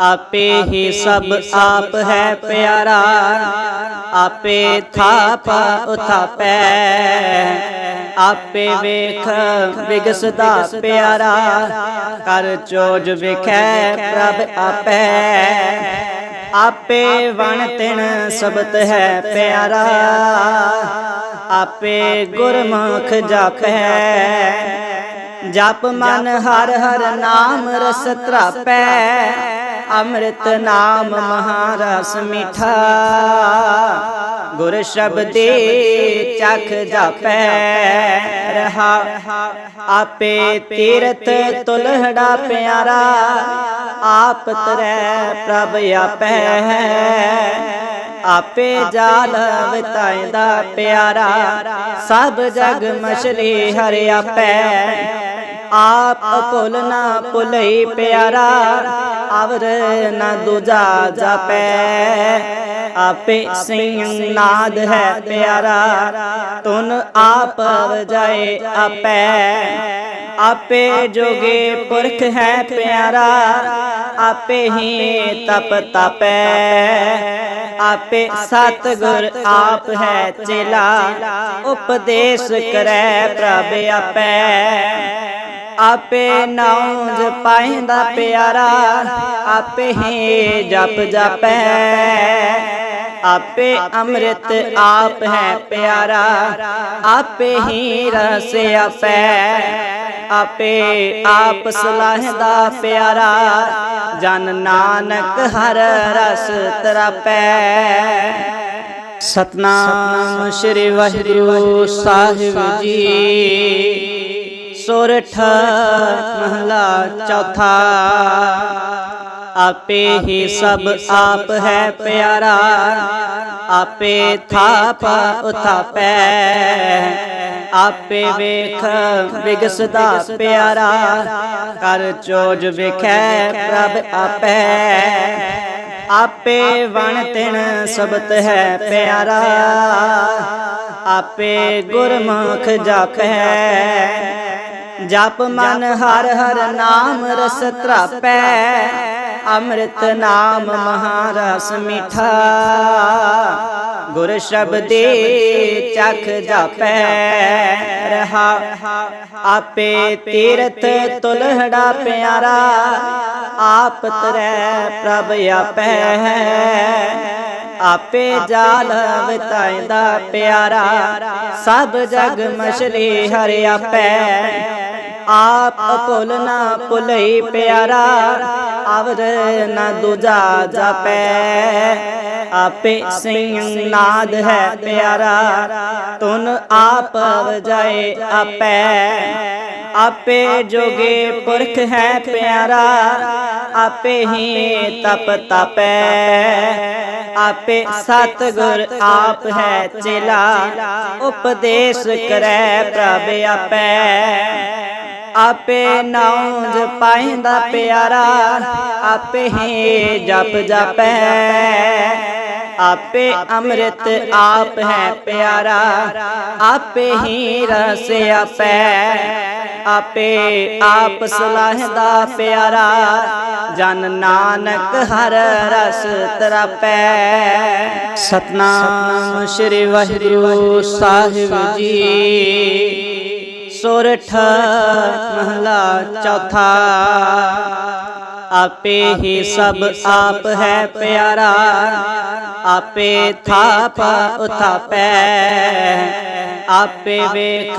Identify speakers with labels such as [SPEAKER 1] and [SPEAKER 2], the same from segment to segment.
[SPEAKER 1] ਆਪੇ ਹੀ ਸਭ ਆਪ ਹੈ ਪਿਆਰਾ, ਆਪੇ ਥਾਪ ਉਥਾਪੈ ਆਪੇ ਵੇਖ, ਵਿਗਸਦਾ ਪਿਆਰਾ, ਕਰ ਚੋਜ ਵਿਖੈ ਪ੍ਰਭ ਆਪੈ। ਆਪੇ ਵਣ ਤਿਣ ਸਬਤ ਹੈ ਪਿਆਰਾ, ਆਪੇ ਗੁਰਮੁਖ ਜਾਪੈ। ਜਪ ਮਨ ਹਰ ਹਰ ਨਾਮ ਰਸ ਤਰਾਪੈ। ਅੰਮ੍ਰਿਤ ਨਾਮ ਮਹਾਰਸ ਮਿਠਾ। ਗੁਰ ਸ਼ਬਦੇ ਚਖ ਜਾਪੈ। ਰਹਾ ਆਪੇ ਤੀਰਥ ਤੁਲਹੜਾ ਪਿਆਰਾ। ਆਪ ਤਰੈ ਪ੍ਰਭ ਆਪੈ। ਆਪੇ ਜਾਲ ਵਿਤਾਇਦਾ ਪਿਆਰਾ। ਸਭ ਜਗ ਮਛਲੀ ਹਰਿ ਆਪੈ ਆਪ ਭੁੱਲ ਨਾ ਭੁਲਈ ਪਿਆਰਾ ਅਵਰ ਨਾ ਦੂਜਾ ਜਾਪੈ। ਆਪੇ ਸਿੰਘ ਨਾਦ ਹੈ ਪਿਆਰਾ ਤੁਨ ਆਪ ਵਜਾਏ ਆਪੈ। ਆਪੇ ਜੋਗੇ ਪੁਰਖ ਹੈ ਪਿਆਰਾ, ਆਪੇ ਹੀ ਤਪ ਤਪੈ। ਆਪੇ ਸਤਗੁਰ ਆਪ ਹੈ ਚੇਲਾ, ਉਪਦੇਸ਼ ਕਰੈ ਪ੍ਰਭ ਆਪੈ। ਆਪੇ ਨਾਉ ਜਪਾਇਂਦਾ ਪਿਆਰਾ ਆਪੇ ਹੀ ਜਪ ਜਪੈ ਆਪੇ ਅੰਮ੍ਰਿਤ ਆਪ ਹੈ ਪਿਆਰਾ। ਆਪੇ ਹੀ ਰਸ ਆਪੈ। ਆਪੇ। ਆਪ ਸਲਾਹਦਾ ਪਿਆਰਾ। ਜਨ ਨਾਨਕ ਹਰ ਰਸ ਤਰਾਪੈ। ਸਤਨਾਮ ਸ੍ਰੀ ਵਾਹਿਗੁਰੂ ਸਾਹਿਬ ਜੀ। ਸੋਰਠ ਮਹਲਾ ਚੌਥਾ। ਆਪੇ ਹੀ ਸਭ ਆਪ ਹੈ ਪਿਆਰਾ, ਆਪੇ ਥਾਪ ਉਥਾਪੈ। ਆਪੇ ਵੇਖ ਵਿਗਸਦਾ ਪਿਆਰਾ, ਕਰ ਚੋਜ ਵਿਖੈ ਪ੍ਰਭ ਆਪੈ। ਆਪੇ ਵਣ ਤਿਣ ਸਬਤ ਹੈ ਪਿਆਰਾ, ਆਪੇ ਗੁਰਮੁਖ ਜਾਪੈ। ਜਪ ਮਨ ਹਰ ਹਰ ਨਾਮ ਰਸ ਤਰਾਪੈ। ਅੰਮ੍ਰਿਤ ਨਾਮ ਮਹਾਰਸ ਮਿਠਾ। ਗੁਰ ਸ਼ਬਦੇ ਚਖ ਜਾਪੈ। ਰਹਾ ਆਪੇ ਤੀਰਥ ਤੁਲਹੜਾ ਪਿਆਰਾ। ਆਪ ਤਰੈ ਪ੍ਰਭ ਆਪੈ। ਆਪੇ। ਜਾਲ ਵਿਤਾਇਦਾ ਪਿਆਰਾ। ਸਭ ਜਗ ਮਛਲੀ ਹਰਿ ਆਪੈ। ਆਪ ਭੁੱਲ ਨਾ ਭੁਲਈ ਪਿਆਰਾ ਅਵਰ ਨਾ ਦੂਜਾ ਜਾਪੈ। ਆਪੇ ਸਿੰਘ ਨਾਦ ਹੈ ਪਿਆਰਾ ਤੁਨ ਆਪ ਵਜਾਏ ਆਪੈ। ਆਪੇ ਜੋਗੇ ਪੁਰਖ ਹੈ ਪਿਆਰਾ, ਆਪੇ ਹੀ ਤਪ ਤਪੈ। ਆਪੇ ਸਤਗੁਰ ਆਪ ਹੈ ਚੇਲਾ, ਉਪਦੇਸ਼ ਕਰੈ ਪ੍ਰਭ ਆਪੈ। ਆਪੇ ਨਾਉ ਜਪਾਇਂਦਾ ਪਿਆਰਾ, ਆਪੇ ਹੀ ਜਪ ਜਪੈ। ਆਪੇ ਅੰਮ੍ਰਿਤ ਆਪ ਹੈ ਪਿਆਰਾ, ਆਪੇ ਹੀ ਰਸ ਆਪੈ। ਆਪੇ ਆਪ ਸਲਾਹਦਾ ਪਿਆਰਾ, ਜਨ ਨਾਨਕ ਹਰ ਰਸ ਤਰਾਪੈ। ਸਤਨਾਮ ਸ੍ਰੀ ਵਾਹਿਗੁਰੂ ਸਾਹਿਬ ਜੀ। ਸੋਰਠ ਮਹਲਾ ਚੌਥਾ। ਆਪੇ ਹੀ ਸਭ ਆਪ ਹੈ ਪਿਆਰਾ, ਆਪੇ ਥਾਪ ਉਥਾਪੈ। ਆਪੇ ਵੇਖ,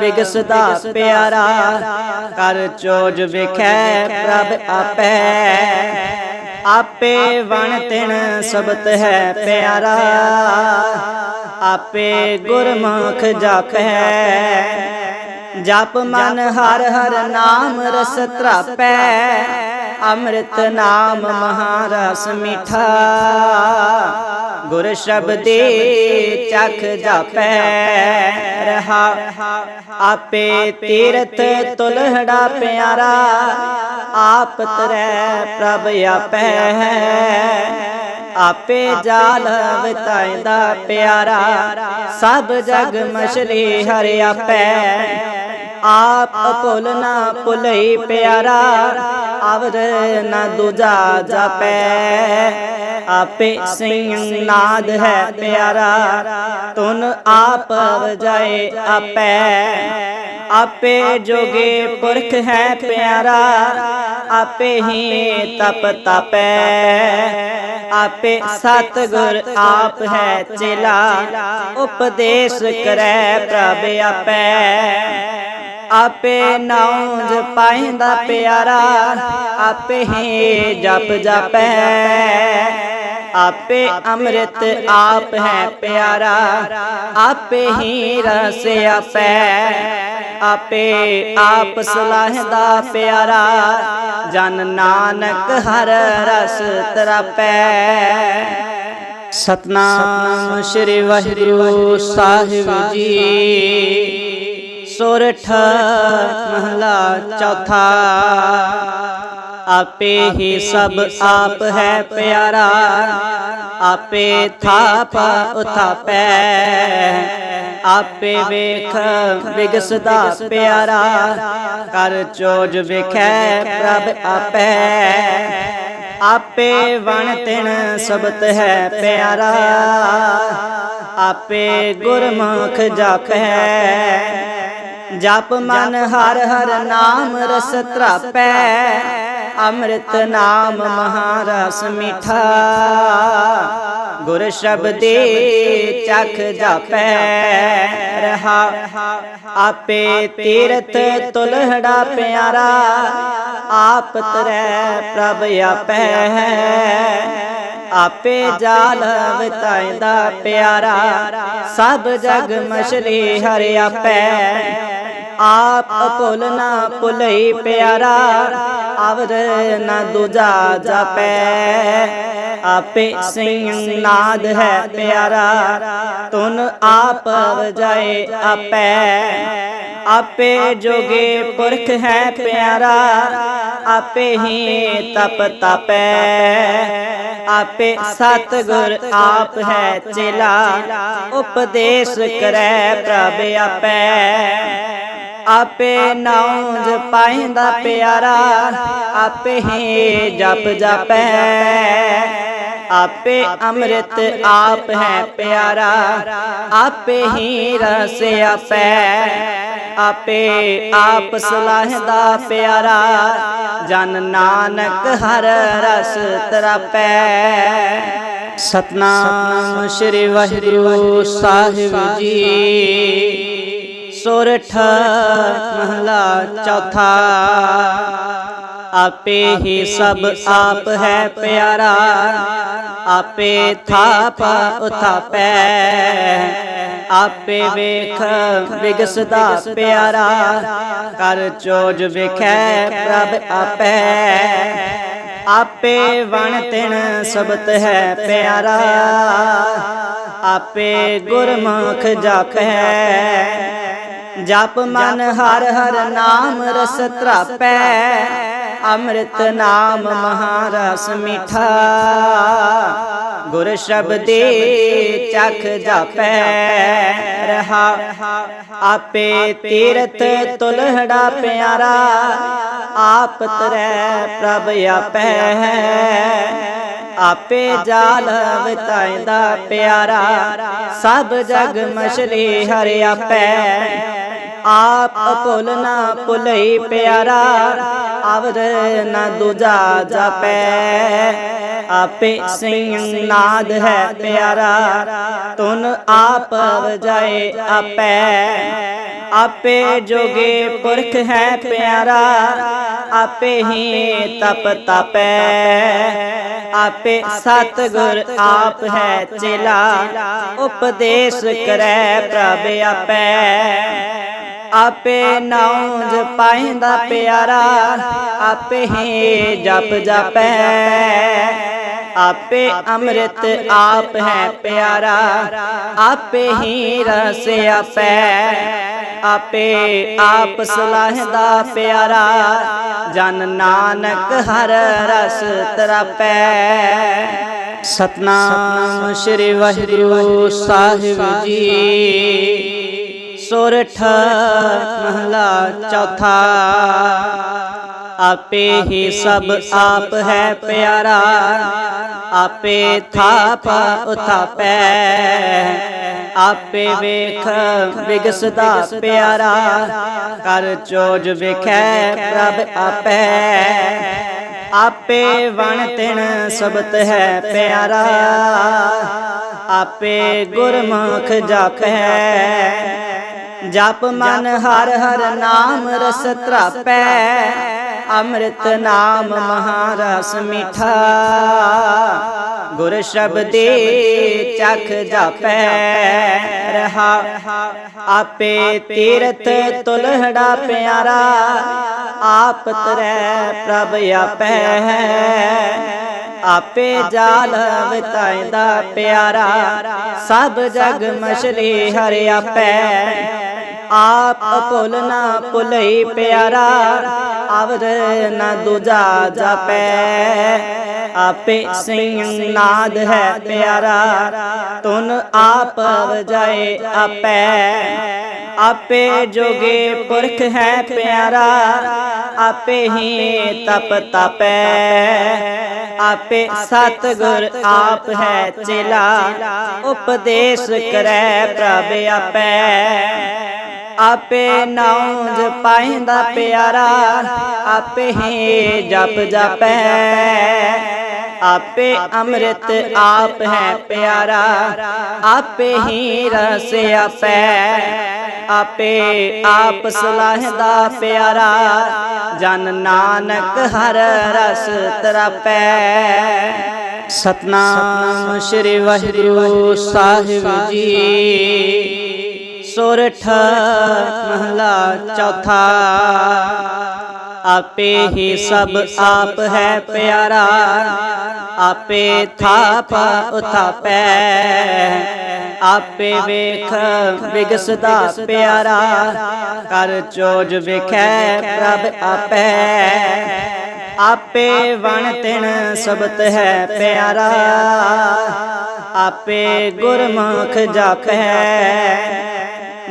[SPEAKER 1] ਵਿਗਸਦਾ ਪਿਆਰਾ, ਕਰ ਚੋਜ ਵਿਖੈ ਪ੍ਰਭ ਆਪੈ। ਆਪੇ ਵਣ ਤਿਣ ਸਬਤ ਹੈ ਪਿਆਰਾ, ਆਪੇ ਗੁਰਮੁਖ ਜਾਪੈ। ਜਪ ਮਨ ਹਰ ਹਰ ਨਾਮ ਰਸ ਤਰਾਪੈ। ਅੰਮ੍ਰਿਤ ਨਾਮ ਮਹਾਰਸ ਮਿਠਾ। ਗੁਰ ਸ਼ਬਦੇ ਚਖ ਜਾਪੈ। ਰਹਾ। ਆਪੇ ਤੀਰਥ ਤੁਲਹੜਾ ਪਿਆਰਾ। ਆਪ ਤਰੈ ਪ੍ਰਭ ਆਪੈ। ਆਪੇ ਜਾਲ ਵਿਤਾਇਦਾ ਪਿਆਰਾ। ਸਭ ਜਗ ਮਛਲੀ ਹਰਿ ਆਪੈ ਆਪ ਭੁੱਲ ਨਾ ਭੁਲਈ ਪਿਆਰਾ ਅਵਰ ਨਾ ਦੂਜਾ ਜਾਪੈ। ਆਪੇ ਸਿੰਘ ਨਾਦ ਹੈ ਪਿਆਰਾ ਤੁਨ ਆਪ ਵਜਾਏ ਆਪੈ। ਆਪੇ ਜੋਗੇ ਪੁਰਖ ਹੈ ਪਿਆਰਾ, ਆਪੇ ਹੀ ਤਪ ਤਪੈ। ਆਪੇ ਸਤਗੁਰ ਆਪ ਹੈ ਚੇਲਾ, ਉਪਦੇਸ਼ ਕਰੈ ਪ੍ਰਭ ਆਪੈ। ਆਪੇ ਨਾਉ ਜਪਾਇਂਦਾ ਪਿਆਰਾ, ਆਪੇ ਹੀ ਜਪ ਜਪੈ। ਆਪੇ ਅੰਮ੍ਰਿਤ ਆਪ ਹੈ ਪਿਆਰਾ, ਆਪੇ ਹੀ ਰਸ ਆਪੈ। ਆਪੇ ਆਪ ਸਲਾਹਦਾ ਪਿਆਰਾ, ਜਨ ਨਾਨਕ ਹਰ ਰਸ ਤਰਾਪੈ। ਸਤਨਾਮ ਸ੍ਰੀ ਵਾਹਿਗੁਰੂ ਸਾਹਿਬ ਜੀ। ਸੋਰਠ ਮਹਲਾ ਚੌਥਾ। ਆਪੇ ਹੀ ਸਭ ਆਪ ਹੈ ਪਿਆਰਾ, ਆਪੇ ਥਾਪ ਉਥਾਪੈ। ਆਪੇ ਵੇਖ ਵਿਗਸਦਾ ਪਿਆਰਾ, ਕਰ ਚੋਜ ਵੇਖੈ ਪ੍ਰਭ ਆਪੈ। ਆਪੇ ਵਣ ਤਿਣ ਸਬਤ ਹੈ ਪਿਆਰਾ, ਆਪੇ ਗੁਰਮੁਖ ਜਪੈ। ਜਪ ਮਨ ਹਰ ਹਰ ਨਾਮ ਰਸ ਤਰਾਪੈ। ਅੰਮ੍ਰਿਤ ਨਾਮ ਮਹਾਰਸ ਮਿਠਾ। ਗੁਰ ਸ਼ਬਦੇ ਚਖ ਜਾਪੈ। ਰਹਾ ਆਪੇ ਤੀਰਥ ਤੁਲਹੜਾ ਪਿਆਰਾ। ਆਪ ਤਰੈ ਪ੍ਰਭ ਆਪੈ। ਆਪੇ ਜਾਲ ਵਿਤਾਇਦਾ ਪਿਆਰਾ। ਸਭ ਜਗ ਮਛਲੀ ਹਰਿ ਆਪੈ ਆਪ ਭੁੱਲ ਨਾ ਭੁਲਈ ਪਿਆਰਾ ਅਵਰ ਨਾ ਦੂਜਾ ਜਾਪੈ। ਆਪੇ ਸਿੰਘ ਨਾਦ ਹੈ ਪਿਆਰਾ ਤੁਨ ਆਪ ਵਜਾਏ ਆਪੈ। ਆਪੇ ਜੋਗੇ ਪੁਰਖ ਹੈ ਪਿਆਰਾ, ਆਪੇ ਹੀ ਤਪ ਤਪੈ। ਆਪੇ ਸਤਗੁਰ ਆਪ ਹੈ ਚੇਲਾ, ਉਪਦੇਸ਼ ਕਰੈ ਪ੍ਰਭ ਆਪੈ। ਆਪੇ ਨਾਉ ਜਪਾਇਂਦਾ ਪਿਆਰਾ, ਆਪੇ ਹੀ ਜਪ ਜਪੈ। ਆਪੇ ਅੰਮ੍ਰਿਤ ਆਪ ਹੈ ਪਿਆਰਾ, ਆਪੇ ਹੀ ਰਸ ਆਪੈ। ਆਪੇ ਆਪ ਸਲਾਹਦਾ ਪਿਆਰਾ, ਜਨ ਨਾਨਕ ਹਰ ਰਸ ਤਰਾਪੈ। ਸਤਨਾਮ ਸ੍ਰੀ ਵਾਹਿਗੁਰੂ ਸਾਹਿਬ ਜੀ। ਸੋਰਠ ਮਹਲਾ ਚੌਥਾ। ਆਪੇ ਹੀ ਸਭ ਆਪ ਹੈ ਪਿਆਰਾ, ਆਪੇ ਥਾਪ ਉਥਾਪੈ। ਆਪੇ ਵੇਖ, ਵਿਗਸਦਾ ਪਿਆਰਾ, ਕਰ ਚੋਜ ਵੇਖੈ ਪ੍ਰਭ ਆਪੈ। ਆਪੇ ਵਣ ਤਿਣ ਸਬਤ ਹੈ ਪਿਆਰਾ, ਆਪੇ ਗੁਰਮੁਖ ਜਪੈ। ਜਪ ਮਨ ਹਰ ਹਰ ਨਾਮ ਰਸ ਤਰਾਪੈ। ਅੰਮ੍ਰਿਤ ਨਾਮ ਮਹਾਰਸ ਮਿਠਾ। ਗੁਰ ਸ਼ਬਦੇ ਚਖ ਜਾਪੈ। ਰਹਾ। ਆਪੇ ਤੀਰਥ ਤੁਲਹੜਾ ਪਿਆਰਾ। ਆਪ ਤਰੈ ਪ੍ਰਭ ਆਪੈ। ਆਪੇ ਜਾਲ ਵਿਤਾਇਦਾ ਪਿਆਰਾ। ਸਭ ਜਗ ਮਛਲੀ ਹਰਿ ਆਪੈ ਆਪ ਭੁੱਲ ਨਾ ਭੁਲਈ ਪਿਆਰਾ ਅਵਰ ਨਾ ਦੂਜਾ ਜਾਪੈ। ਆਪੇ ਸਿੰਘ ਨਾਦ ਹੈ ਪਿਆਰਾ ਤੁਨ ਆਪ ਵਜਾਏ ਆਪੈ। ਆਪੇ ਜੋਗੇ ਪੁਰਖ ਹੈ ਪਿਆਰਾ, ਆਪੇ ਹੀ ਤਪ ਤਪੈ। ਆਪੇ ਸਤਗੁਰ ਆਪ ਹੈ ਚੇਲਾ, ਉਪਦੇਸ਼ ਕਰੈ ਪ੍ਰਭ ਆਪੈ। ਆਪੇ ਨਾਉ ਜਪਾਇਂਦਾ ਪਿਆਰਾ, ਆਪੇ ਹੀ ਜਪ ਜਪੈ। ਆਪੇ ਅੰਮ੍ਰਿਤ ਆਪ ਹੈ ਪਿਆਰਾ, ਆਪੇ ਹੀ ਰਸ ਆਪੈ। ਆਪੇ ਆਪ ਸਲਾਹਦਾ ਪਿਆਰਾ, ਜਨ ਨਾਨਕ ਹਰ ਰਸ ਤਰਾਪੈ। ਸਤਨਾਮ ਸ੍ਰੀ ਵਾਹਿਗੁਰੂ ਸਾਹਿਬ ਜੀ। ਸੋਰਠ ਮਹਲਾ ਚੌਥਾ। ਆਪੇ ਹੀ ਸਭ ਆਪ ਹੈ ਪਿਆਰਾ, ਆਪੇ ਥਾਪ ਉਥਾਪੈ। ਆਪੇ ਵੇਖ ਵਿਗਸਦਾ ਪਿਆਰਾ, ਕਰ ਚੋਜ ਵੇਖੈ ਪ੍ਰਭ ਆਪੈ। ਆਪੇ ਵਣ ਤਿਣ ਸਬਤ ਹੈ ਪਿਆਰਾ, ਆਪੇ ਗੁਰਮੁਖ ਜਪੈ। ਜਪ ਮਨ ਹਰ ਹਰ ਨਾਮ ਰਸ ਤਰਾਪੈ। ਅੰਮ੍ਰਿਤ ਨਾਮ ਮਹਾਰਸ ਮਿਠਾ। ਗੁਰ ਸ਼ਬਦੇ ਚਖ ਜਾਪੈ। ਰਹਾ। ਆਪੇ ਤੀਰਥ ਤੁਲਹੜਾ ਪਿਆਰਾ। ਆਪ ਤਰੈ ਪ੍ਰਭ ਆਪੈ। ਆਪੇ ਜਾਲ ਵਿਤਾਇਦਾ ਪਿਆਰਾ। ਸਭ ਜਗ ਮਛਲੀ ਹਰਿ ਆਪੈ। ਆਪ ਭੁੱਲ ਨਾ ਭੁਲਈ ਪਿਆਰਾ। ਅਵਰ ਨਾ ਦੂਜਾ ਜਾਪੈ। ਆਪੇ ਸਿੰਘ ਨਾਦ ਹੈ ਪਿਆਰਾ। ਤੁਨ ਆਪ ਵਜਾਏ ਆਪੈ। ਆਪੇ ਜੋਗੇ ਪੁਰਖ ਹੈ ਪਿਆਰਾ, ਆਪੇ ਹੀ ਤਪ ਤਪੈ। ਆਪੇ ਸਤਗੁਰ ਆਪ ਹੈ ਚੇਲਾ, ਉਪਦੇਸ਼ ਕਰੈ ਪ੍ਰਭ ਆਪੇ। ਆਪੇ ਨਾਉ ਜਪਾਇਂਦਾ ਪਿਆਰਾ, ਆਪੇ ਹੀ ਜਪ ਜਪੈ। ਆਪੇ ਅੰਮ੍ਰਿਤ ਆਪ ਹੈ ਪਿਆਰਾ, ਆਪੇ ਹੀ ਰਸ ਆਪੈ। ਆਪੇ ਆਪ ਸਲਾਹ ਦਾ ਪਿਆਰਾ, ਜਨ ਨਾਨਕ ਹਰ ਰਸ ਤਰਪੈ। ਸਤਨਾਮ ਸ੍ਰੀ ਵਾਹਿਗੁਰੂ ਸਾਹਿਬ ਜੀ। ਸੋਰਠ ਮਹਲਾ ਚੌਥਾ। ਆਪੇ ਹੀ ਸਭ ਆਪ ਹੈ ਪਿਆਰਾ, ਆਪੇ ਥਾਪ ਉਥਾਪੈ ਆਪੇ ਵੇਖ, ਵਿਗਸਦਾ ਪਿਆਰਾ, ਕਰ ਚੋਜ ਵੇਖੈ ਪ੍ਰਭ ਆਪੈ। ਆਪੇ ਵਣ ਤਿਣ ਸਬਤ ਹੈ ਪਿਆਰਾ, ਆਪੇ ਗੁਰਮੁਖ ਜਪੈ।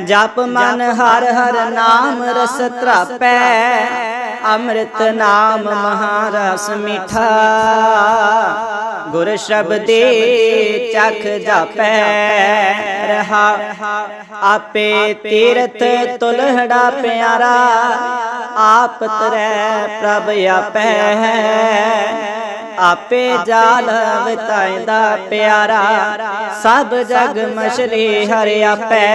[SPEAKER 1] ਜਪ ਮਨ ਹਰ ਹਰ ਨਾਮ ਰਸ ਤਰਾਪੈ। ਅੰਮ੍ਰਿਤ ਨਾਮ ਮਹਾਰਸ ਮਿਠਾ। ਗੁਰ ਸ਼ਬਦੇ ਚਖ ਜਾਪੈ, ਰਹਾ। ਆਪੇ ਤੀਰਥ ਤੁਲਹੜਾ ਪਿਆਰਾ, ਆਪ ਤਰੈ ਪ੍ਰਭ ਆਪੈ। ਆਪੇ ਜਾਲ ਵਿਤਾਇਦਾ ਪਿਆਰਾ, ਸਭ ਜਗ ਮਛਲੀ ਹਰਿ ਆਪੈ।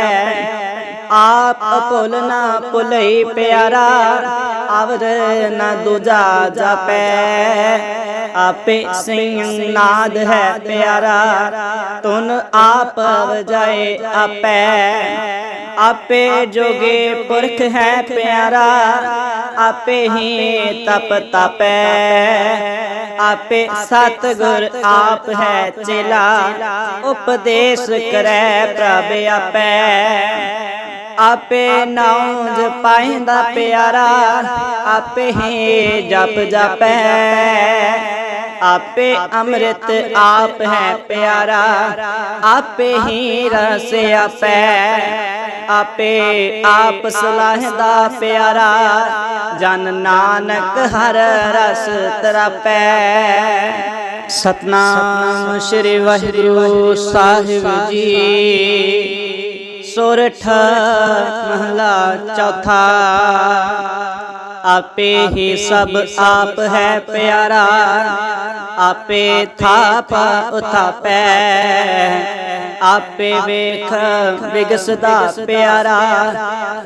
[SPEAKER 1] ਆਪ ਭੁੱਲ ਨਾ ਭੁਲਈ ਪਿਆਰਾ ਅਵਰ ਨਾ ਦੂਜਾ ਜਾਪੈ। ਆਪੇ ਸਿੰਘ ਨਾਦ ਹੈ ਪਿਆਰਾ ਤੁਨ ਆਪ ਵਜਾਏ ਆਪੈ। ਆਪੇ ਜੋਗੇ ਪੁਰਖ ਹੈ ਪਿਆਰਾ, ਆਪੇ ਹੀ ਤਪ ਤਪੈ। ਆਪੇ ਸਤਗੁਰ ਆਪ ਹੈ ਚੇਲਾ, ਉਪਦੇਸ਼ ਕਰੈ ਪ੍ਰਭ ਆਪੈ। ਆਪੇ ਨਾਉ ਜਪਾਇਂਦਾ ਪਿਆਰਾ, ਆਪੇ ਹੀ ਜਪ ਜਪੈ। ਆਪੇ ਅੰਮ੍ਰਿਤ ਆਪ ਹੈ ਪਿਆਰਾ, ਆਪੇ ਹੀ ਰਸ ਆਪੈ। ਆਪੇ ਆਪ ਸਲਾਹਦਾ ਪਿਆਰਾ, ਜਨ ਨਾਨਕ ਹਰ ਰਸ ਤਰਾਪੈ। ਸਤਨਾਮ ਸ੍ਰੀ ਵਾਹਿਗੁਰੂ ਸਾਹਿਬ ਜੀ। ਸੋਰਠ ਮਹਲਾ ਚੌਥਾ। ਆਪੇ ਹੀ ਸਭ ਆਪ ਹੈ ਪਿਆਰਾ। ਆਪੇ ਥਾਪ ਉਥਾਪੈ। ਆਪੇ ਵੇਖ ਵਿਗਸਦਾ ਪਿਆਰਾ।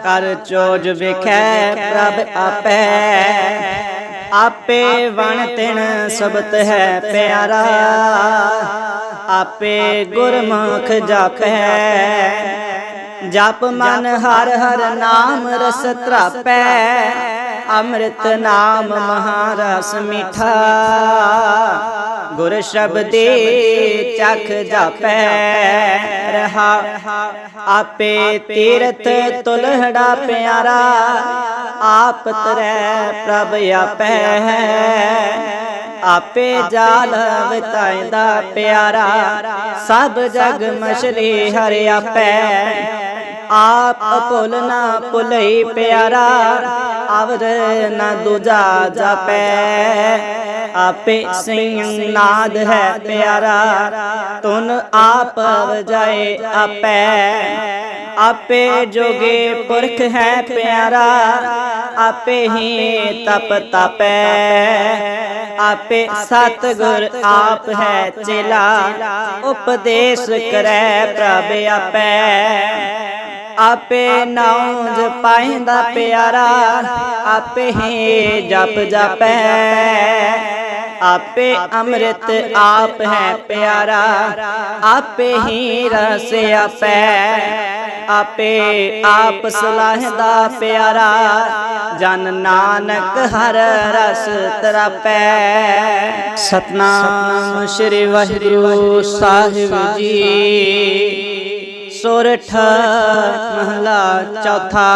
[SPEAKER 1] ਕਰ ਚੋਜ ਵੇਖੈ ਪ੍ਰਭ ਆਪੈ। ਆਪੇ ਵਣ ਤਿਣ ਸਬਤ ਹੈ ਪਿਆਰਾ। ਆਪੇ ਗੁਰਮੁਖ ਜਪੈ। ਜਪ ਮਨ ਹਰ ਹਰ ਨਾਮ ਰਸ ਤਰਾਪੈ। ਅੰਮ੍ਰਿਤ ਨਾਮ ਮਹਾਰਸ ਮਿਠਾ। ਗੁਰ ਸ਼ਬਦੇ ਚਖ ਜਾਪੈ, ਰਹਾ ਆਪੇ ਤੀਰਥ ਤੁਲਹੜਾ ਪਿਆਰਾ, ਆਪ ਤਰੈ ਪ੍ਰਭ ਆਪੈ। ਆਪੇ ਜਾਲ ਵਿਤਾਇਦਾ ਪਿਆਰਾ, ਸਭ ਜਗ ਮਛਲੀ ਹਰਿ ਆਪੈ। ਆਪ ਭੁੱਲ ਨਾ ਭੁਲਈ ਪਿਆਰਾ ਅਵਰ ਨਾ ਦੂਜਾ ਜਾਪੈ। ਆਪੇ ਸਿੰਘ ਨਾਦ ਹੈ ਪਿਆਰਾ ਤੁਨ ਆਪ ਵਜਾਏ ਆਪੈ। ਆਪੇ ਜੋਗੇ ਪੁਰਖ ਹੈ ਪਿਆਰਾ, ਆਪੇ ਹੀ ਤਪ ਤਪੈ। ਆਪੇ ਸਤਗੁਰ ਆਪ ਹੈ ਚੇਲਾ, ਉਪਦੇਸ਼ ਕਰੈ ਪ੍ਰਭ ਆਪੈ। ਆਪੇ ਨਾਉ ਜਪਾਇਂਦਾ ਪਿਆਰਾ ਆਪੇ ਹੀ ਜਪ ਜਪੈ ਆਪੇ ਅੰਮ੍ਰਿਤ ਆਪ ਹੈ ਪਿਆਰਾ ਆਪੇ ਹੀ ਰਸ ਆਪੈ। ਆਪੇ। ਆਪ ਸਲਾਹਦਾ ਪਿਆਰਾ। ਜਨ ਨਾਨਕ ਹਰ ਰਸ ਤਰਾਪੈ। ਸਤਨਾਮ ਸ੍ਰੀ ਵਾਹਿਗੁਰੂ ਸਾਹਿਬ ਜੀ। ਸੋਰਠ ਮਹਲਾ ਚੌਥਾ।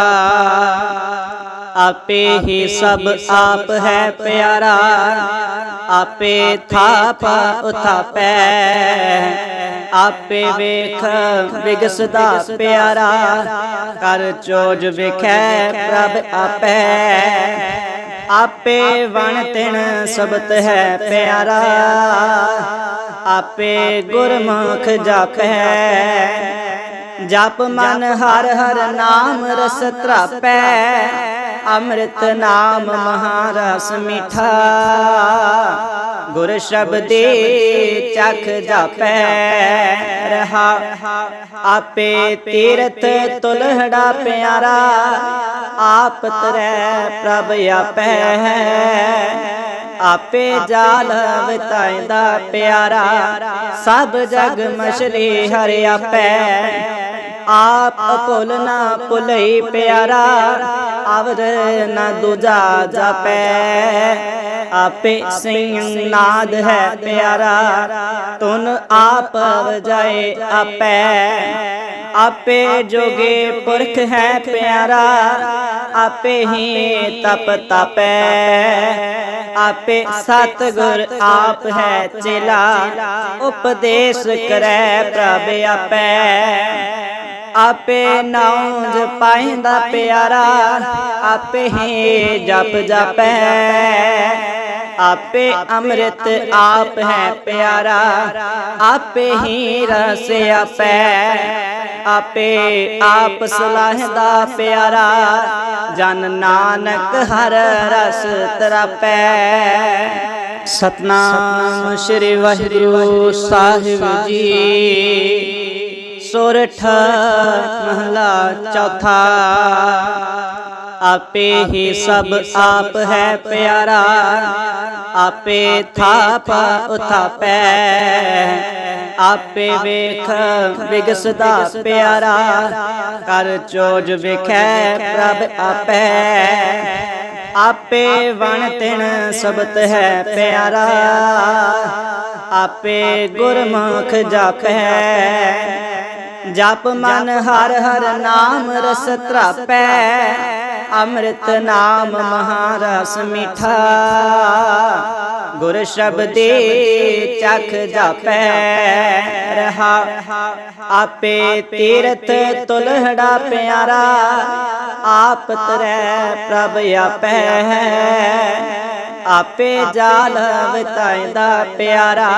[SPEAKER 1] ਆਪੇ ਹੀ ਸਭ ਆਪ ਹੈ ਪਿਆਰਾ, ਆਪੇ ਥਾਪ ਉਥਾਪੈ। ਆਪੇ ਵੇਖ, ਵਿਗਸਦਾ ਪਿਆਰਾ, ਕਰ ਚੋਜ ਵਿਖੈ ਪ੍ਰਭ ਆਪੈ। ਆਪੇ ਵਣ ਤਿਣ ਸਬਤ ਹੈ ਪਿਆਰਾ, ਆਪੇ ਗੁਰਮੁਖ ਜਾਪੈ। ਜਪ ਮਨ ਹਰ ਹਰ ਨਾਮ ਰਸ ਤਰਾਪੈ। ਅੰਮ੍ਰਿਤ ਨਾਮ ਮਹਾਰਸ ਮਿਠਾ। ਗੁਰ ਸ਼ਬਦੇ ਚਖ ਜਾਪੈ। ਰਹਾ। ਆਪੇ ਤੀਰਥ ਤੁਲਹੜਾ ਪਿਆਰਾ। ਆਪ ਤਰੈ ਪ੍ਰਭ ਆਪੈ। ਆਪੇ। ਜਾਲ ਵਿਤਾਇਦਾ ਪਿਆਰਾ। ਸਭ ਜਗ ਮਛਲੀ ਹਰਿ ਆਪੈ। ਆਪ ਭੁੱਲ ਨਾ ਭੁਲਈ ਪਿਆਰਾ ਅਵਰ ਨਾ ਦੂਜਾ ਜਾਪੈ। ਆਪੇ ਸਿੰਘ ਨਾਦ ਹੈ ਪਿਆਰਾ ਤੁਨ ਆਪ ਵਜਾਏ ਆਪੈ। ਆਪੇ ਜੋਗੇ ਪੁਰਖ ਹੈ ਪਿਆਰਾ, ਆਪੇ ਹੀ ਤਪ ਤਪੈ। ਆਪੇ ਸਤਗੁਰ ਆਪ ਹੈ ਚੇਲਾ, ਉਪਦੇਸ਼ ਕਰੈ ਪ੍ਰਭ ਆਪੈ। ਆਪੇ ਨਾਉ ਜਪਾਇਂਦਾ ਪਿਆਰਾ, ਆਪੇ ਹੀ ਜਪ ਜਪੈ। ਆਪੇ ਅੰਮ੍ਰਿਤ ਆਪ ਹੈ ਪਿਆਰਾ, ਆਪੇ ਹੀ ਰਸ ਆਪੈ। ਆਪੇ ਆਪ ਸਲਾਹਦਾ ਪਿਆਰਾ, ਜਨ ਨਾਨਕ ਹਰ ਰਸ ਤਰਾਪੈ। ਸਤਨਾਮ ਸ੍ਰੀ ਵਾਹਿਗੁਰੂ ਸਾਹਿਬ ਜੀ। ਸੋਰਠ ਮਹਲਾ ਚੌਥਾ। ਆਪੇ ਹੀ ਸਭ ਆਪ ਹੈ ਪਿਆਰਾ, ਆਪੇ ਥਾਪ ਉਥਾਪੈ। ਆਪੇ ਵੇਖ, ਵਿਗਸਦਾ ਪਿਆਰਾ, ਕਰ ਚੋਜ ਵਿਖੈ ਪ੍ਰਭ ਆਪੈ। ਆਪੇ ਵਣ ਤਿਣ ਸਬਤ ਹੈ ਪਿਆਰਾ, ਆਪੇ ਗੁਰਮੁਖ ਜਾਪੈ। ਜਪ ਮਨ ਹਰ ਹਰ ਨਾਮ ਰਸ ਤਰਾਪੈ। ਅੰਮ੍ਰਿਤ ਨਾਮ ਮਹਾਰਸ ਮਿਠਾ। ਗੁਰ ਸ਼ਬਦੇ ਚਖ ਜਾਪੈ। ਰਹਾ। ਆਪੇ ਤੀਰਥ ਤੁਲਹੜਾ ਪਿਆਰਾ। ਆਪ ਤਰੈ ਪ੍ਰਭ ਆਪੈ। ਆਪੇ। ਜਾਲ ਵਿਤਾਇਦਾ ਪਿਆਰਾ।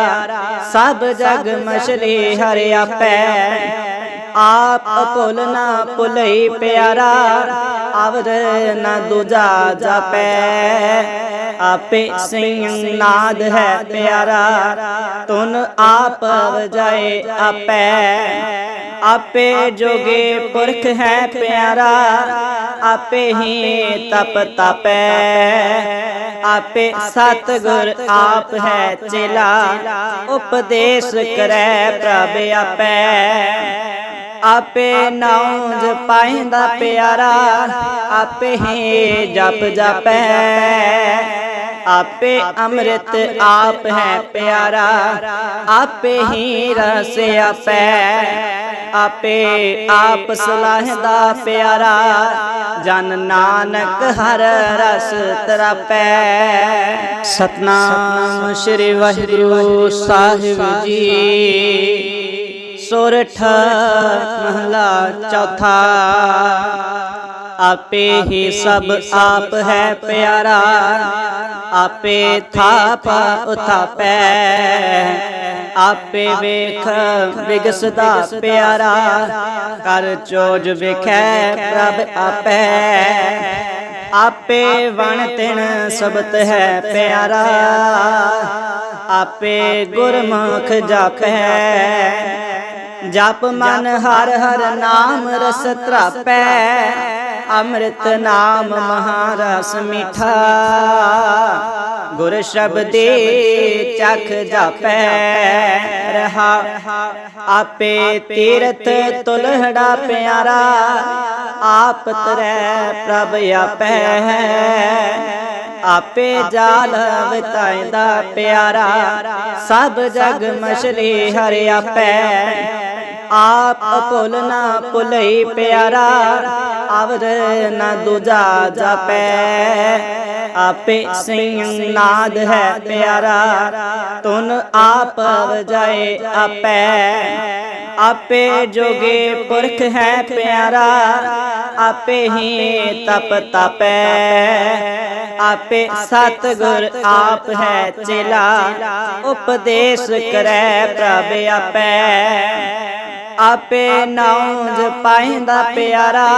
[SPEAKER 1] ਸਭ ਜਗ ਮਛਲੀ ਹਰਿ ਆਪੈ। ਆਪ ਭੁੱਲ ਨਾ ਭੁਲਈ ਪਿਆਰਾ ਅਵਰ ਨਾ ਦੂਜਾ ਜਾਪੈ। ਆਪੇ ਸਿੰਘ ਨਾਦ ਹੈ ਪਿਆਰਾ ਤੁਨ ਆਪ ਵਜਾਏ ਆਪੈ। ਆਪੇ ਜੋਗੇ ਪੁਰਖ ਹੈ ਪਿਆਰਾ, ਆਪੇ ਹੀ ਤਪ ਤਪੈ। ਆਪੇ ਸਤਗੁਰ ਆਪ ਹੈ ਚੇਲਾ, ਉਪਦੇਸ਼ ਕਰੈ ਪ੍ਰਭ ਆਪੈ। ਆਪੇ ਨਾਉ ਜਪਾਇਂਦਾ ਪਿਆਰਾ ਆਪੇ ਹੀ ਜਪ ਜਪੈ ਆਪੇ ਅੰਮ੍ਰਿਤ ਆਪ ਹੈ ਪਿਆਰਾ। ਆਪੇ ਹੀ ਰਸ ਆਪੈ। ਆਪੇ। ਆਪ ਸਲਾਹਦਾ ਪਿਆਰਾ। ਜਨ ਨਾਨਕ ਹਰ ਰਸ ਤਰਾਪੈ। ਸਤਨਾਮ ਸ੍ਰੀ ਵਾਹਿਗੁਰੂ ਸਾਹਿਬ ਜੀ। ਸੋਰਠ ਮਹਲਾ ਚੌਥਾ। ਆਪੇ ਹੀ ਸਭ ਆਪ ਹੈ ਪਿਆਰਾ, ਆਪੇ ਥਾਪ ਉਥਾਪੈ। ਆਪੇ ਵੇਖ, ਵਿਗਸਦਾ ਪਿਆਰਾ, ਕਰ ਚੋਜ ਵੇਖੈ ਪ੍ਰਭ ਆਪੈ। ਆਪੇ ਵਣ ਤਿਣ ਸਬਤ ਹੈ ਪਿਆਰਾ, ਆਪੇ ਗੁਰਮੁਖ ਜਾਪੈ। ਜਪ ਮਨ ਹਰ ਹਰ ਨਾਮ ਰਸ ਤਰਾਪੈ। ਅੰਮ੍ਰਿਤ ਨਾਮ ਮਹਾਰਸ ਮਿਠਾ। ਗੁਰ ਸ਼ਬਦੇ ਚਖ ਜਾਪੈ। ਰਹਾ। ਆਪੇ ਤੀਰਥ ਤੁਲਹੜਾ ਪਿਆਰਾ। ਆਪ ਤਰੈ ਪ੍ਰਭ ਆਪੈ। ਆਪੇ ਜਾਲ ਵਿਤਾਇਦਾ ਪਿਆਰਾ। ਸਭ ਜਗ ਮਛਲੀ ਹਰਿ ਆਪੈ। ਆਪ ਭੁੱਲ ਨਾ ਭੁਲਈ ਪਿਆਰਾ। ਅਵਰ ਨਾ ਦੂਜਾ ਜਾਪੈ। ਆਪੇ ਸਿੰਘ ਨਾਦ ਹੈ ਪਿਆਰਾ। ਤੁਨ ਆਪ ਵਜਾਏ ਆਪੈ। ਆਪੇ ਜੋਗੇ ਪੁਰਖ ਹੈ ਪਿਆਰਾ। ਆਪੇ ਹੀ ਤਪ ਤਪੈ। ਆਪੇ ਸਤ ਗੁਰ ਆਪ ਹੈ ਚੇਲਾ। ਉਪਦੇਸ਼ ਕਰੈ ਪ੍ਰਭ ਆਪੈ। ਆਪੇ। ਨਾਉ ਜਪਾਇਂਦਾ ਪਿਆਰਾ।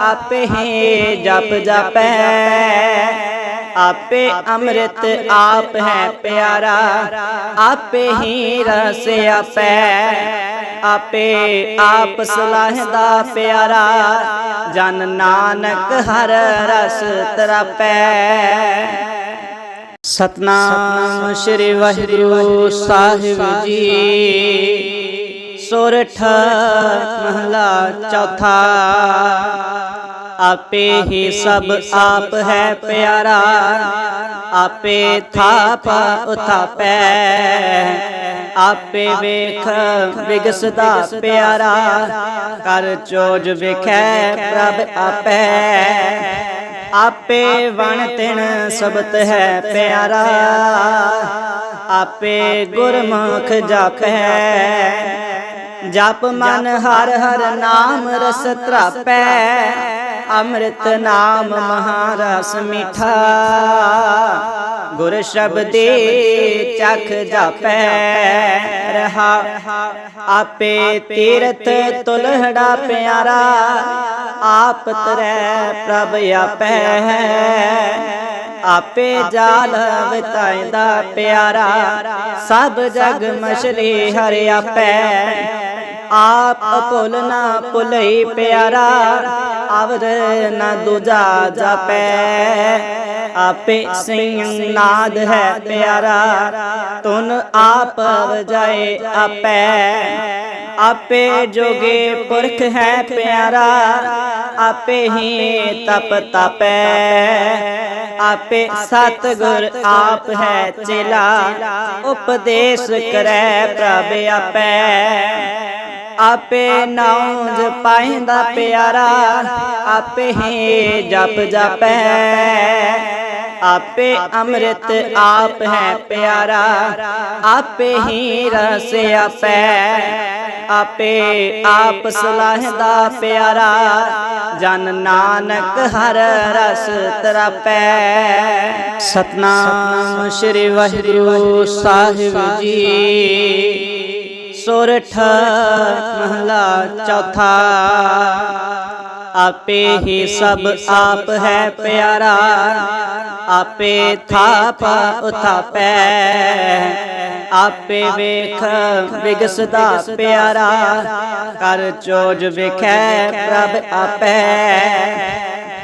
[SPEAKER 1] ਆਪੇ ਹੀ ਜਪ। ਜਪੈ। ਆਪੇ ਅੰਮ੍ਰਿਤ ਆਪ ਹੈ ਪਿਆਰਾ, ਆਪੇ ਹੀ ਰਸ ਆਪੈ। ਆਪੇ ਆਪ ਸਲਾਹਦਾ ਪਿਆਰਾ, ਜਨ ਨਾਨਕ ਹਰ ਰਸ ਤਰਪੈ। ਸਤਨਾਮ ਸ੍ਰੀ ਵਾਹਿਗੁਰੂ ਸਾਹਿਬ ਜੀ। ਸੋਰਠ ਮਹਲਾ ਚੌਥਾ। ਆਪੇ ਹੀ ਸਭ ਆਪ ਹੈ ਪਿਆਰਾ, ਆਪੇ ਥਾਪ ਉਥਾਪੈ। ਆਪੇ ਵੇਖ, ਵਿਗਸਦਾ ਪਿਆਰਾ, ਕਰ ਚੋਜ ਵੇਖੈ ਪ੍ਰਭ ਆਪੈ। ਆਪੇ ਵਣ ਤਿਣ ਸਬਤ ਹੈ ਪਿਆਰਾ, ਆਪੇ ਗੁਰਮੁਖ ਜਾਪੈ। ਜਪ ਮਨ ਹਰ ਹਰ ਨਾਮ ਰਸ ਤਰਾਪੈ। ਅੰਮ੍ਰਿਤ ਨਾਮ ਮਹਾਰਸ ਮਿਠਾ। ਗੁਰ ਸ਼ਬਦੇ ਚਖ ਜਾਪੈ। ਰਹਾ ਆਪੇ ਤੀਰਥ ਤੁਲਹੜਾ ਪਿਆਰਾ। ਆਪ ਤਰੈ ਪ੍ਰਭ ਆਪੈ। ਆਪੇ ਜਾਲ ਵਿਤਾਇਦਾ ਪਿਆਰਾ। ਸਭ ਜਗ ਮਛਲੀ ਹਰਿ ਆਪੈ। ਆਪ ਭੁੱਲ ਨਾ ਭੁਲਈ ਪਿਆਰਾ ਅਵਰ ਨਾ ਦੂਜਾ ਜਾਪੈ। ਆਪੇ ਸਿੰਘ ਨਾਦ ਹੈ ਪਿਆਰਾ ਤੁਨ ਆਪ ਵਜਾਏ ਆਪੈ। ਆਪੇ ਜੋਗੇ ਪੁਰਖ ਹੈ ਪਿਆਰਾ, ਆਪੇ ਹੀ ਤਪ ਤਪੈ। ਆਪੇ ਸਤ ਗੁਰ ਆਪ ਹੈ ਚੇਲਾ, ਉਪਦੇਸ਼ ਕਰੈ ਪ੍ਰਭ ਆਪੈ। ਆਪੇ ਨਾਉ ਜਪਾਇਂਦਾ ਪਿਆਰਾ, ਆਪੇ ਹੀ ਜਪ ਜਪੈ। ਆਪੇ ਅੰਮ੍ਰਿਤ ਆਪ ਹੈ ਪਿਆਰਾ, ਆਪੇ ਹੀ ਰਸ ਆਪੈ। ਆਪੇ ਆਪ ਸਲਾਹਦਾ ਪਿਆਰਾ, ਜਨ ਨਾਨਕ ਹਰ ਰਸ ਤਰਾਪੈ। ਸਤਨਾਮ ਸ੍ਰੀ ਵਾਹਿਗੁਰੂ ਸਾਹਿਬ ਜੀ। ਸੋਰਠ ਮਹਲਾ ਚੌਥਾ। ਆਪੇ ਹੀ ਸਭ ਆਪ ਹੈ ਪਿਆਰਾ, ਆਪੇ ਥਾਪ ਉਥਾਪੈ। ਆਪੇ ਵੇਖ ਵਿਗਸਦਾ ਪਿਆਰਾ, ਕਰ ਚੋਜ ਵੇਖੈ ਪ੍ਰਭ ਆਪੈ।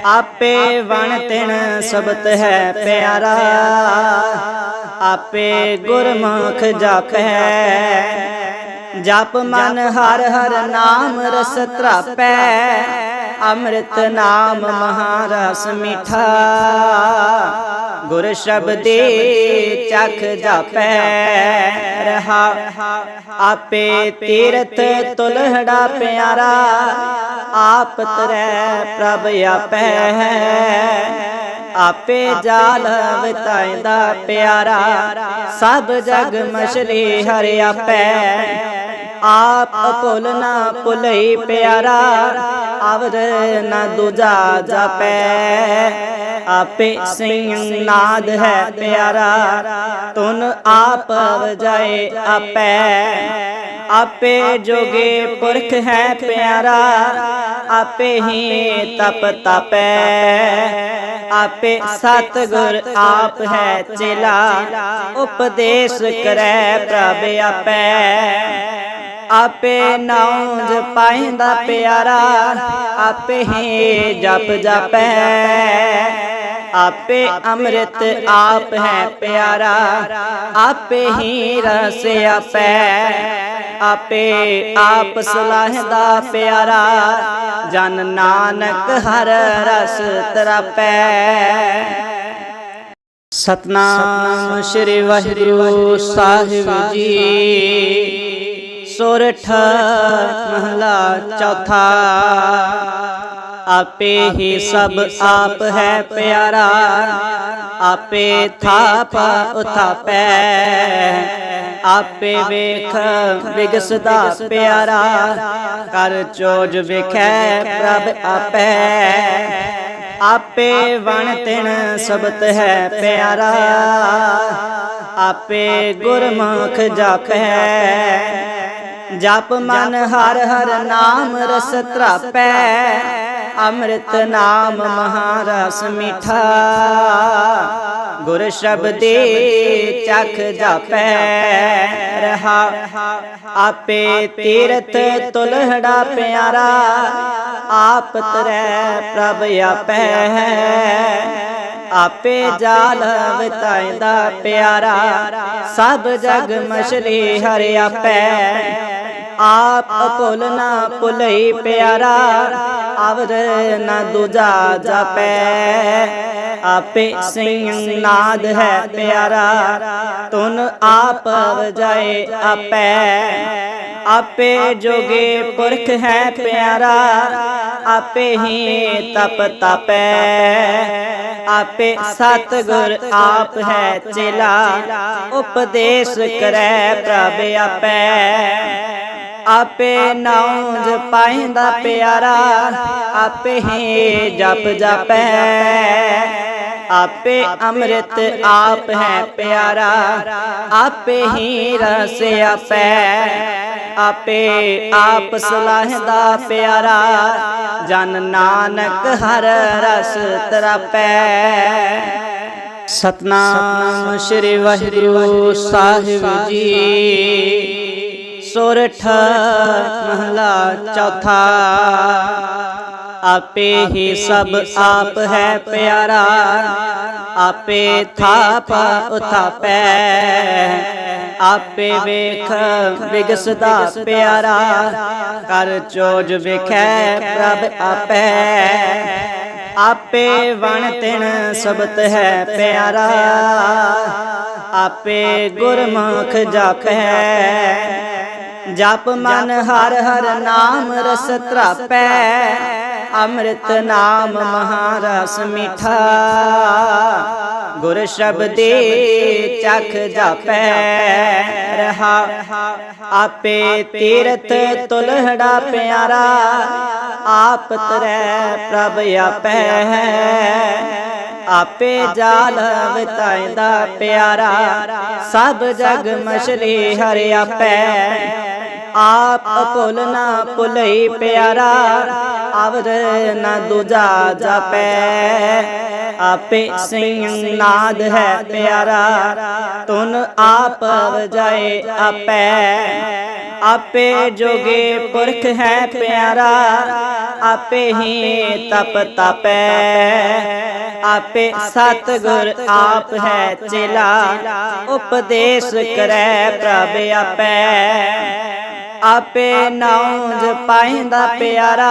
[SPEAKER 1] ਆਪੇ ਵਣ ਤਿਣ ਸਬਤ ਹੈ ਪਿਆਰਾ, ਆਪੇ ਗੁਰਮੁਖ ਜਾਪੈ। ਜਪ ਮਨ ਹਰ ਹਰ ਨਾਮ ਰਸ ਤਰਾਪੈ। ਅੰਮ੍ਰਿਤ ਨਾਮ ਮਹਾਰਸ ਮਿਠਾ। ਗੁਰ ਸ਼ਬਦੇ ਚਖ ਜਾਪੈ। ਰਹਾ ਆਪੇ ਤੀਰਥ ਤੁਲਹੜਾ ਪਿਆਰਾ। ਆਪ ਤਰੈ ਪ੍ਰਭ ਆਪੈ। ਆਪੇ ਜਾਲ ਵਿਤਾਇਦਾ ਪਿਆਰਾ। ਸਭ ਜਗ ਮਸ਼ਰੇ ਹਰਿ ਆਪੈ। ਆਪ ਭੁੱਲ ਨਾ ਭੁਲਈ ਪਿਆਰਾ। ਅਵਰ ਨਾ ਦੂਜਾ ਜਾਪੈ। ਆਪੇ ਸਿੰਘ ਨਾਦ ਹੈ ਪਿਆਰਾ। ਤੁਨ ਆਪ ਵਜਾਏ ਆਪੈ। ਆਪੇ ਜੋਗੇ ਪੁਰਖ ਹੈ ਪਿਆਰਾ। ਆਪੇ ਹੀ ਤਪ ਤਪੈ। ਆਪੇ ਸਤਗੁਰ ਆਪ ਹੈ ਚੇਲਾ, ਉਪਦੇਸ਼ ਕਰੈ ਪ੍ਰਭ ਆਪੈ। ਆਪੇ ਨਾਉ ਜਪਾਇਂਦਾ ਪਿਆਰਾ, ਆਪੇ ਹੀ ਜਪ ਜਪੈ। ਆਪੇ ਅੰਮ੍ਰਿਤ ਆਪ ਹੈ ਪਿਆਰਾ, ਆਪੇ ਹੀ ਰਸ ਆਪੈ। ਆਪੇ ਆਪ ਸਲਾਹਦਾ ਪਿਆਰਾ, ਜਨ ਨਾਨਕ ਹਰ ਰਸ ਤਰਪੈ। ਸਤਨਾਮ ਸ੍ਰੀ ਵਾਹਿਗੁਰੂ ਸਾਹਿਬ ਜੀ। ਸੋਰਠ ਮਹਲਾ ਚੌਥਾ। ਆਪੇ ਹੀ ਸਭ ਆਪ ਹੈ ਪਿਆਰਾ, ਆਪੇ ਥਾਪ ਉਥਾਪੈ। ਆਪੇ ਵੇਖ, ਵਿਗਸਦਾ ਪਿਆਰਾ, ਕਰ ਚੋਜ ਵਿਖੈ ਪ੍ਰਭ ਆਪੈ। ਆਪੇ ਵਣ ਤਿਣ ਸਬਤ ਹੈ ਪਿਆਰਾ, ਆਪੇ ਗੁਰਮੁਖ ਜਪੈ। ਜਪ ਮਨ ਹਰ ਹਰ ਨਾਮ ਰਸ ਤਰਾਪੈ। ਅੰਮ੍ਰਿਤ ਨਾਮ ਮਹਾਰਸ ਮਿਠਾ। ਗੁਰ ਸ਼ਬਦੇ ਚਖ ਜਾਪੈ, ਰਹਾ ਆਪੇ ਤੀਰਥ ਤੁਲਹੜਾ ਪਿਆਰਾ, ਆਪ ਤਰੈ ਪ੍ਰਭ ਆਪੈ। ਆਪੇ ਜਾਲ ਵਿਤਾਇਦਾ ਪਿਆਰਾ। ਸਭ ਜਗ ਮਛਲੀ ਹਰਿ ਆਪੈ। ਆਪ ਭੁੱਲ ਨਾ ਭੁਲਈ ਪਿਆਰਾ। ਅਵਰ ਨਾ ਦੂਜਾ ਜਾਪੈ। ਆਪੇ ਸਿੰਘ ਨਾਦ ਹੈ ਪਿਆਰਾ। ਤੁਨ ਆਪ ਵਜਾਏ ਆਪੈ। ਆਪੇ ਜੋਗੇ ਪੁਰਖ ਹੈ ਪਿਆਰਾ, ਆਪੇ ਹੀ ਤਪ ਤਪੈ। ਆਪੇ ਸਤਗੁਰ ਆਪ ਹੈ ਚੇਲਾ, ਉਪਦੇਸ਼ ਕਰੈ ਪ੍ਰਭ ਆਪੇ। ਆਪੇ ਨਾਉ ਜਪਾਇਂਦਾ ਪਿਆਰਾ, ਆਪੇ ਹੀ ਜਪ ਜਪੈ। ਆਪੇ ਅੰਮ੍ਰਿਤ ਆਪ ਹੈ ਪਿਆਰਾ, ਆਪੇ ਹੀ ਰਸ ਆਪੈ। ਆਪੇ ਆਪ ਸਲਾਹਦਾ ਪਿਆਰਾ, ਜਨ ਨਾਨਕ ਹਰ ਰਸ ਤਰਪੈ। ਸਤਨਾਮ ਸ੍ਰੀ ਵਾਹਿਗੁਰੂ ਸਾਹਿਬ ਜੀ। ਸੋਰਠ ਮਹਲਾ ਚੌਥਾ। ਆਪੇ ਹੀ ਸਭ ਆਪ ਹੈ ਪਿਆਰਾ, ਆਪੇ ਥਾਪ ਉਥਾਪੈ। ਆਪੇ ਵੇਖ, ਵਿਗਸਦਾ ਪਿਆਰਾ, ਕਰ ਚੋਜ ਵਿਖੈ ਪ੍ਰਭ ਆਪੈ। ਆਪੇ ਵਣ ਤਿਣ ਸਬਤ ਹੈ ਪਿਆਰਾ, ਆਪੇ ਗੁਰਮੁਖ ਜਪੈ। ਜਪ ਮਨ ਹਰ ਹਰ ਨਾਮ ਰਸ ਤਰਾਪੈ। ਅੰਮ੍ਰਿਤ ਨਾਮ ਮਹਾਰਸ ਮਿਠਾ। ਗੁਰ ਸ਼ਬਦੇ ਚਖ ਜਾਪੈ ਰਹਾ। ਆਪੇ ਤੀਰਥ ਤੁਲਹੜਾ ਪਿਆਰਾ, ਆਪ ਤਰੈ ਪ੍ਰਭ ਆਪੈ। ਆਪੇ ਜਾਲ ਵਿਤਾਇਦਾ ਪਿਆਰਾ, ਸਭ ਜਗ ਮਛਲੀ ਹਰਿ ਆਪੈ। ਆਪ ਭੁੱਲ ਨਾ ਭੁਲਈ ਪਿਆਰਾ ਅਵਰ ਨਾ ਦੂਜਾ ਜਾਪੈ। ਆਪੇ ਸਿੰਘ ਨਾਦ ਹੈ ਪਿਆਰਾ ਤੁਨ ਆਪ ਵਜਾਏ ਆਪੈ। ਆਪੇ ਜੋਗੇ ਪੁਰਖ ਹੈ ਪਿਆਰਾ, ਆਪੇ ਹੀ ਤਪ ਤਪੈ। ਆਪੇ ਸਤਗੁਰ ਆਪ ਹੈ ਚੇਲਾ, ਉਪਦੇਸ਼ ਕਰੈ ਪ੍ਰਭ ਆਪੈ। ਆਪੇ ਨਾਉ ਜਪਾਇਂਦਾ ਪਿਆਰਾ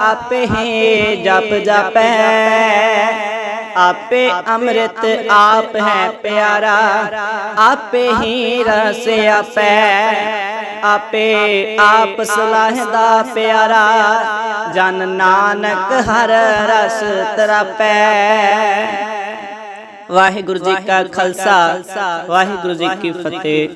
[SPEAKER 1] ਆਪੇ ਹੀ ਜਪ ਜਪੈ ਆਪੇ ਅੰਮ੍ਰਿਤ ਆਪ ਹੈ ਪਿਆਰਾ। ਆਪੇ ਹੀ ਰਸ ਆਪੈ। ਆਪੇ। ਆਪ ਸਲਾਹਦਾ ਪਿਆਰਾ। ਜਨ ਨਾਨਕ ਹਰ ਰਸ ਤਰਪੈ। ਵਾਹਿਗੁਰੂ ਜੀ ਕਾ ਖਾਲਸਾ। ਵਾਹਿਗੁਰੂ ਜੀ ਕੀ ਫਤਿਹ।